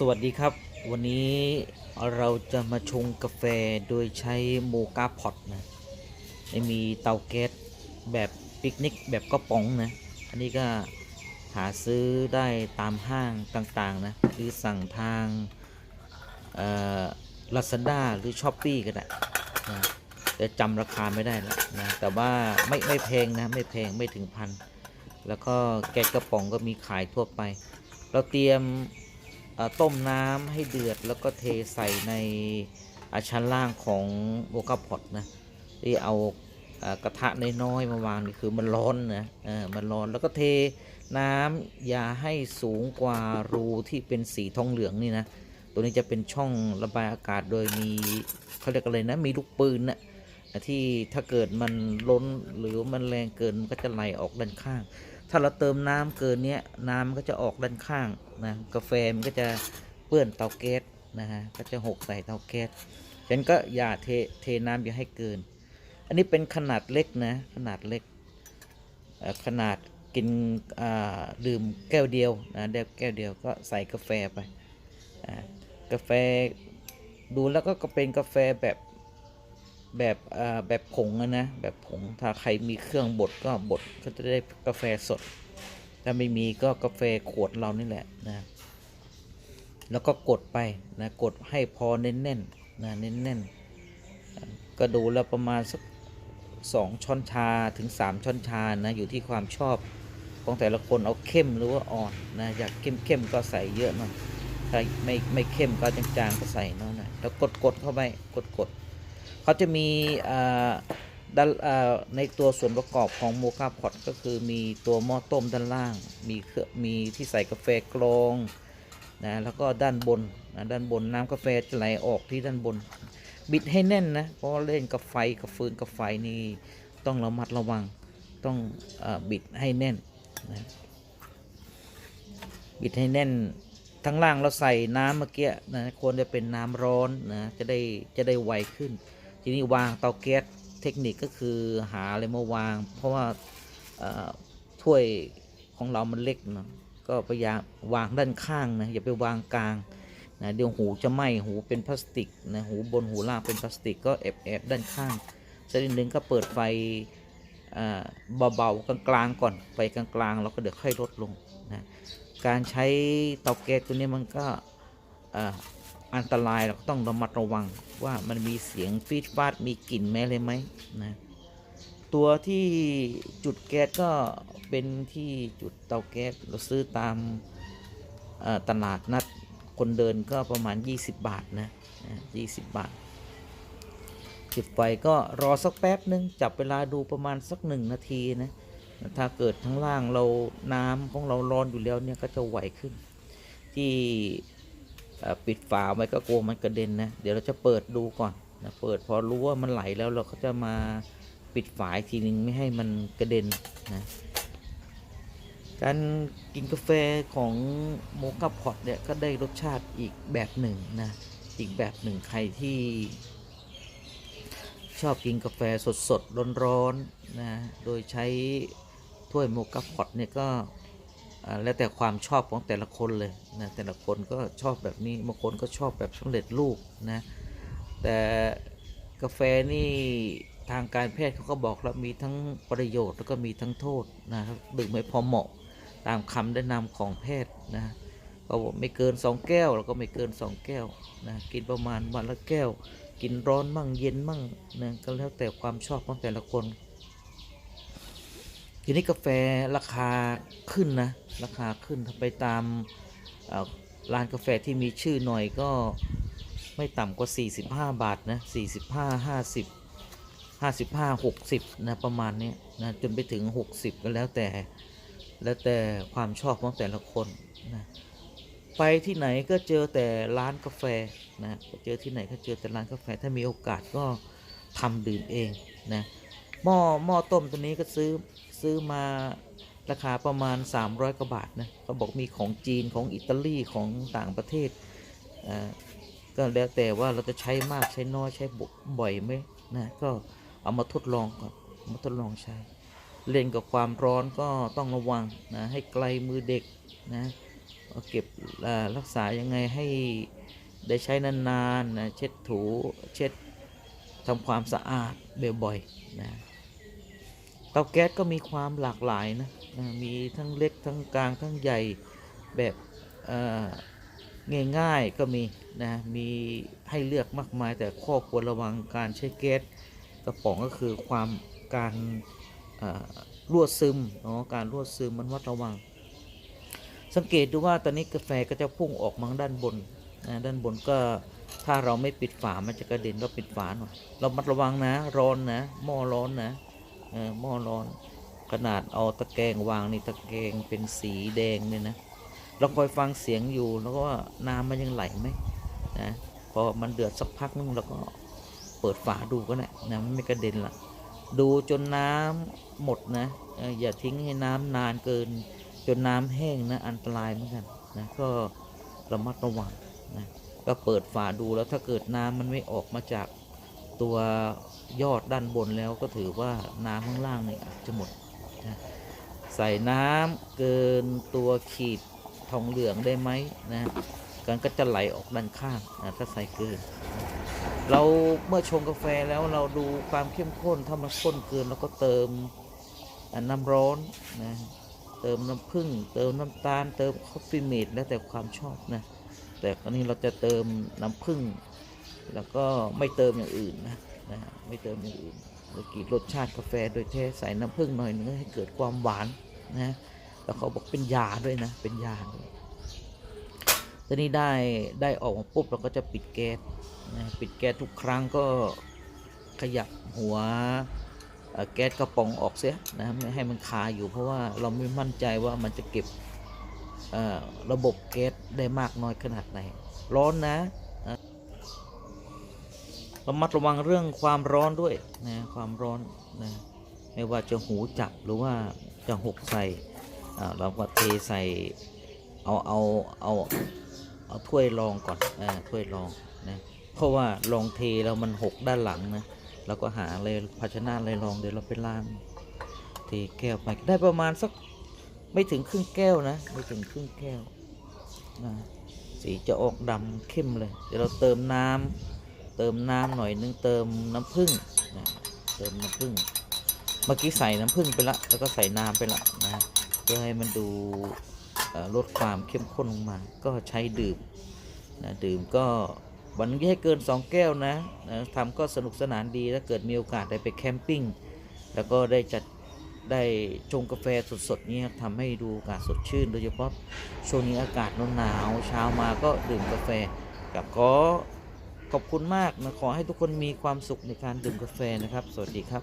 สวัสดีครับ วันนี้เราจะมาชงกาแฟโดยใช้โมกาพอตนะไม่มีเตาแก๊สแบบปิกนิกแบบกระป๋องนะ อันนี้ก็หาซื้อได้ตามห้างต่างๆนะ หรือสั่งทางลาซาด้าหรือช้อปปี้ก็ได้นะแต่จำราคาไม่ได้แล้วนะ แต่ว่าไม่ไม่แพงนะ ไม่แพงไม่ถึงพัน แล้วก็แก๊สกระป๋องก็มีขายทั่วไป เราเตรียม ต้มน้ำให้เดือดแล้วก็เทใส่ในชั้นล่างของโวกาพอตนะที่เอากระทะน้อยๆมาวางนี่คือมันร้อนนะเออมันร้อนแล้วก็เทน้ำอย่าให้สูงกว่ารูที่เป็นสีทองเหลืองนี่นะตัวนี้จะเป็นช่องระบายอากาศโดยมีเขาเรียกอะไรนะมีลูกปืนนะ ที่ถ้าเกิดมันล้นหรือมันแรงเกินมันก็จะไหลออกด้านข้าง ถ้าเราเติมน้ำเกินเนี้ยน้ำมันก็จะออกด้านข้างนะกาแฟมันก็จะเปื้อนเตาแก๊สนะฮะก็จะหกใส่เตาแก๊สฉะนั้นก็อย่าเทเทน้ำอย่าให้เกิน อันนี้เป็นขนาดเล็กนะขนาดเล็กขนาดกินดื่มแก้วเดียวนะเดียวแก้วเดียวก็ใส่กาแฟไปกาแฟดูแล้วก็เป็นกาแฟแบบ แบบแบบผงอะนะ แบบผงถ้าใครมีเครื่องบดก็บดก็จะได้กาแฟสด ถ้าไม่มีก็กาแฟขวดเรานี่แหละนะ แล้วก็กดไปนะกดให้พอเน้นๆนะเน้นๆ ก็ดูแล้วประมาณสักสองช้อนชาถึงสามช้อนชานะอยู่ที่ความชอบของแต่ละคนเอาเข้มหรือว่าอ่อนนะอยากเข้มๆก็ใส่เยอะหน่อยถ้าไม่ไม่เข้มก็จางๆก็ใส่น้อยหน่อยแล้วกดกดๆเข้าไปกดกดๆ เขาจะมีในตัวส่วนประกอบของโมคาพอตก็คือมีตัวหม้อต้มด้านล่าง มีเครื่องมีที่ใส่กาแฟกรองนะแล้วก็ด้านบนนะด้านบนน้ำกาแฟจะไหลออกที่ด้านบน บิดให้แน่นนะเพราะเล่นกับไฟกับฟืนกับไฟนี่ต้องระมัดระวังต้องอบิดให้แน่นนะบิดให้แน่นทั้งล่างเราใส่น้ำเมื่อกี้นะควรจะเป็นน้ำร้อนนะจะได้จะได้ไวขึ้น ทีนี้วางเตาแก๊สเทคนิคก็คือหาอะไรมาวาง เพราะว่าถ้วยของเรามันเล็กเนาะก็พยายามวางด้านข้างนะอย่าไปวางกลางนะเดี๋ยวหูจะไหม้หูเป็นพลาสติกนะหูบนหูล่างเป็นพลาสติกก็แอบแอบด้านข้างสักนิดนึงก็เปิดไฟเบาๆกลางๆก่อนไฟกลางๆแล้วก็เดี๋ยวค่อยลดลงนะการใช้เตาแก๊สตัวนี้มันก็ อันตรายเราก็ต้องระมัดระวังว่ามันมีเสียงฟีดฟาดมีกลิ่นแม้เลยไหมนะตัวที่จุดแก๊สก็เป็นที่จุดเตาแก๊สเราซื้อตามตลาดนัดคนเดินก็ประมาณ 20 บาทนะนะ20 บาทจุดไฟก็รอสักแป๊บนึง จับเวลาดูประมาณสักหนึ่งนาทีนะถ้าเกิดทั้งล่างเราน้ำของเราร้อนอยู่แล้วเนี่ยก็จะไหวขึ้น ที่ ปิดฝาไว้ก็กลัวมันกระเด็นนะ เดี๋ยวเราจะเปิดดูก่อนนะเปิดพอรู้ว่ามันไหลแล้วเราก็จะมาปิดฝาอีกทีนึงไม่ให้มันกระเด็นนะการกินกาแฟของโมคาพอตเนี่ยก็ได้รสชาติอีกแบบหนึ่งนะอีกแบบหนึ่งใครที่ชอบกินกาแฟสดๆร้อนๆนะโดยใช้ถ้วยโมคาพอตเนี่ยก็ แล้วแต่ความชอบของแต่ละคนเลยนะแต่ละคนก็ชอบแบบนี้บางคนก็ชอบแบบสำเร็จรูปนะแต่กาแฟนี่ทางการแพทย์เขาก็บอกแล้วมีทั้งประโยชน์แล้วก็มีทั้งโทษนะครับดื่มไม่พอเหมาะตามคำแนะนำของแพทย์นะก็บอกไม่เกิน 2 แก้ว แล้วก็ไม่เกิน 2 แก้วนะกินประมาณวันละแก้ว กินร้อนมั่งเย็นมั่งนะก็แล้วแต่ความชอบของแต่ละคน ทีนี้กาแฟราคาขึ้นนะ ราคาขึ้นถ้าไปตามร้านกาแฟที่มีชื่อหน่อยก็ไม่ต่ำกว่า 45 บาทนะ 45 50 55 60 นะ ประมาณนี้นะจนไปถึง 60 ก็แล้วแต่ แล้วแต่ความชอบของแต่ละคนนะไปที่ไหนก็เจอแต่ร้านกาแฟนะเจอที่ไหนก็เจอแต่ร้านกาแฟถ้ามีโอกาสก็ทำดื่มเองนะหม้อหม้อต้มตัวนี้ก็ซื้อ ซื้อมาราคาประมาณ 300กว่าบาทนะเขาบอกมีของจีนของอิตาลีของต่างประเทศอ่าก็แล้วแต่ว่าเราจะใช้มากใช้น้อยใช้บ่อยไหมนะก็เอามาทดลองก่อนมาทดลองใช้ เล่นกับความร้อนก็ต้องระวังนะให้ไกลมือเด็กนะเก็บรักษายังไงให้ได้ใช้นานๆนะเช็ดถูเช็ดทำความสะอาดบ่อยๆนะาแก๊สก็มีความหลากหลายนะมีทั้งเล็กทั้งกลางทั้งใหญ่แบบง่ายๆก็มีนะมีให้เลือกมากมาย แต่ข้อควรระวังการใช้แก๊สกระป๋องก็คือความการรั่วซึมเนาะการรั่วซึมมันวัดระวัง สังเกตดูว่าตอนนี้กาแฟก็จะพุ่งออกมาด้านบนนะด้านบนก็ถ้าเราไม่ปิดฝามันจะกระเด็นเราปิดฝาหน่อยเรามัดระวังนะร้อนนะหม้อร้อนนะ หม้อร้อน ขนาดเอาตะแกรงวางนี่ตะแกรงเป็นสีแดงเนี่ยนะเราคอยฟังเสียงอยู่แล้วก็ว่าน้ำมันยังไหลไหมนะพอมันเดือดสักพักนึงเราก็เปิดฝาดูก็ได้นะมันไม่กระเด็นละดูจนน้ำหมดนะอออย่าทิ้งให้น้ำนานเกิน จนน้ำแห้งนะอันตรายเหมือนกันนะก็ระมัดระวังนะก็เปิดฝาดูแล้วถ้าเกิดน้ำมันไม่ออกมาจากตัว ยอดด้านบนแล้วก็ถือว่าน้ำข้างล่างนี่อาจะหมดนะใส่น้ำเกินตัวขีดทองเหลืองได้ไหมนะกันก็จะไหลออกด้านข้างนะถ้าใส่เกิน เราเมื่อชงกาแฟแล้วเราดูความเข้มข้นถ้ามันข้นเกินเราก็เติมน้ำร้อนนะเติมน้ำผึ้งเติมน้ำตาล เติมคอฟฟี่เมดแล้วแต่ความชอบนะแต่คราวนี้เราจะเติมน้ำผึ้งแล้วก็ไม่เติมอย่างอื่นนะ นะไม่เติมอย่างอื่นเรากีดรสชาติกาแฟโดยแท้ใส่น้ำผึ้งหน่อยนึงให้เกิดความหวานนะแล้วเขาบอกเป็นยาด้วยนะ เป็นยาด้วยตอนนี้ได้ได้ออกมาปุ๊บเราก็จะปิดแก๊สนะปิดแก๊สทุกครั้งก็ขยับหัวแก๊สกระป๋องออกเสียนะไม่ให้มันคาอยู่เพราะว่าเราไม่มั่นใจว่ามันจะเก็บระบบแก๊สได้มากน้อยขนาดไหน ร้อนนะ ระมัดระวังเรื่องความร้อนด้วยนะความร้อนนะไม่ว่าจะหูจับหรือว่าจะหกใส่เราก็เทใส่เอาเอาเอาเอาถ้วยรองก่อนอ่าถ้วยรองนะเพราะว่าลองเทแล้วมันหกด้านหลังนะเราก็หาอะไรภาชนะอะไรรองเดี๋ยวเราไปล้างเทแก้วไปได้ประมาณสักไม่ถึงครึ่งแก้วนะ ไม่ถึงครึ่งแก้วนะสีจะออกดำเข้มเลย เดี๋ยวเราเติมน้ำ เติมน้ำหน่อยนึงเติมน้ำผึ้งนะเติมน้ำผึ้งเมื่อกี้ใส่น้ำผึ้งไปละแล้วก็ใส่น้ำไปละนะเพื่อให้มันดูลดความเข้มข้นลงมา ก็ใช้ดื่มนะดื่มก็วันนี้ให้เกิน 2 แก้วนะนะทำก็สนุกสนานดีถ้าเกิดมีโอกาสได้ไปแคมปิ้งแล้วก็ได้จัดได้ชงกาแฟสดๆเนี้ทำให้ดูอากาศสดชื่น โดยเฉพาะช่วงนี้อากาศหนาวเช้ามาก็ดื่มกาแฟกับขอ ขอบคุณมากนะขอให้ทุกคนมีความสุขในการดื่มกาแฟนะครับ สวัสดีครับ